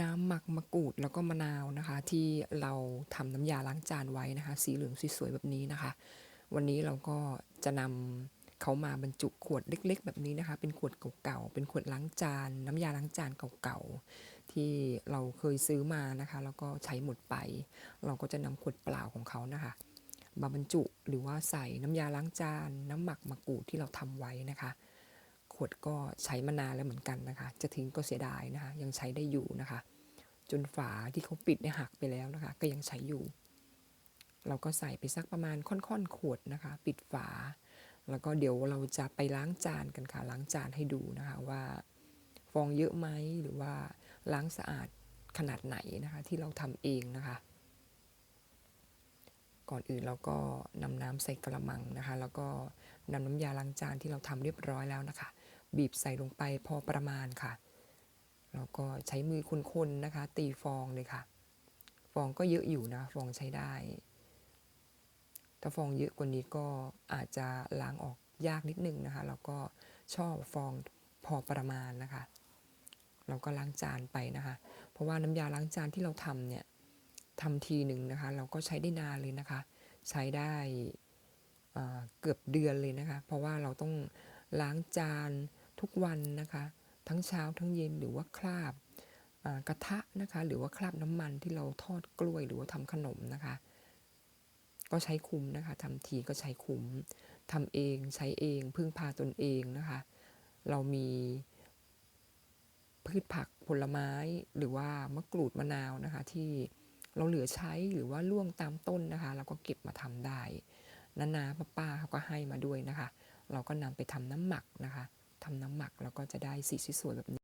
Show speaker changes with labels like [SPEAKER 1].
[SPEAKER 1] น้ำหมักมะกรูดแล้วก็มะนาวนะคะ ที่เราทำน้ำยาล้างจานไว้นะคะ สีเหลืองสวยๆแบบนี้นะคะ วันนี้เราก็จะนำเขามาบรรจุขวดเล็ก ๆ แบบนี้นะคะ เป็นขวดเก่าๆเป็นขวดล้างจาน น้ำยาล้างจานเก่าๆที่เราเคยซื้อมานะคะ แล้วก็ใช้หมดไป เราก็จะนำขวดเปล่าของเขานะคะ มาบรรจุหรือว่าใส่น้ำยาล้างจาน น้ำหมักมะกรูดที่เราทำไว้นะคะ วดก็ใช้มานานแล้วเหมือนกันนะคะ จะทิ้งก็เสียดายนะคะ ยังใช้ได้อยู่นะคะ จนฝาที่เขาปิดเนี่ยหักไปแล้วนะคะ ก็ยังใช้อยู่ เราก็ใส่ไปสักประมาณค่อนๆขวดนะคะ ปิดฝา แล้วก็เดี๋ยวเราจะไปล้างจานกันค่ะ ล้างจานให้ดูนะคะว่าฟองเยอะไหมหรือว่าล้างสะอาดขนาดไหนนะคะ ที่เราทำเองนะคะ ก่อนอื่นเราก็นำน้ำใส่กระมังนะคะ แล้วก็นำน้ำยาล้างจานที่เราทำเรียบร้อยแล้วนะคะ บีบใส่ลงไปพอประมาณค่ะ แล้วก็ใช้มือคนๆนะคะ ตีฟองเลยค่ะ ฟองก็เยอะอยู่นะ ฟองใช้ได้ ถ้าฟองเยอะกว่านี้ก็อาจจะล้างออกยากนิดนึงนะคะ แล้วก็ชอบฟองพอประมาณนะคะ เราก็ล้างจานไปนะคะ เพราะว่าน้ำยาล้างจานที่เราทำเนี่ยทำทีหนึ่งนะคะ เราก็ใช้ได้นานเลยนะคะ ใช้ได้เอ่อเกือบเดือนเลยนะคะ เพราะว่าเราต้องล้างจาน ทุกวันนะคะ ทั้งเช้าทั้งเย็นหรือว่าคราบกระทะนะคะ หรือว่าคราบน้ำมันที่เราทอดกล้วยหรือว่าทำขนมนะคะ ก็ใช้คุ้มนะคะทำทีก็ใช้คุ้มทำเองใช้เองพึ่งพาตนเองนะคะ เรามีพืชผักผลไม้หรือว่ามะกรูดมะนาวนะคะ ที่เราเหลือใช้หรือว่าล่วงตามต้นนะคะเราก็เก็บมาทำได้นานาป้าป้าเขาก็ให้มาด้วยนะคะ เราก็นำไปทำน้ำหมักนะคะ ทำน้ำหมักแล้วก็จะได้สีสวยๆแบบนี้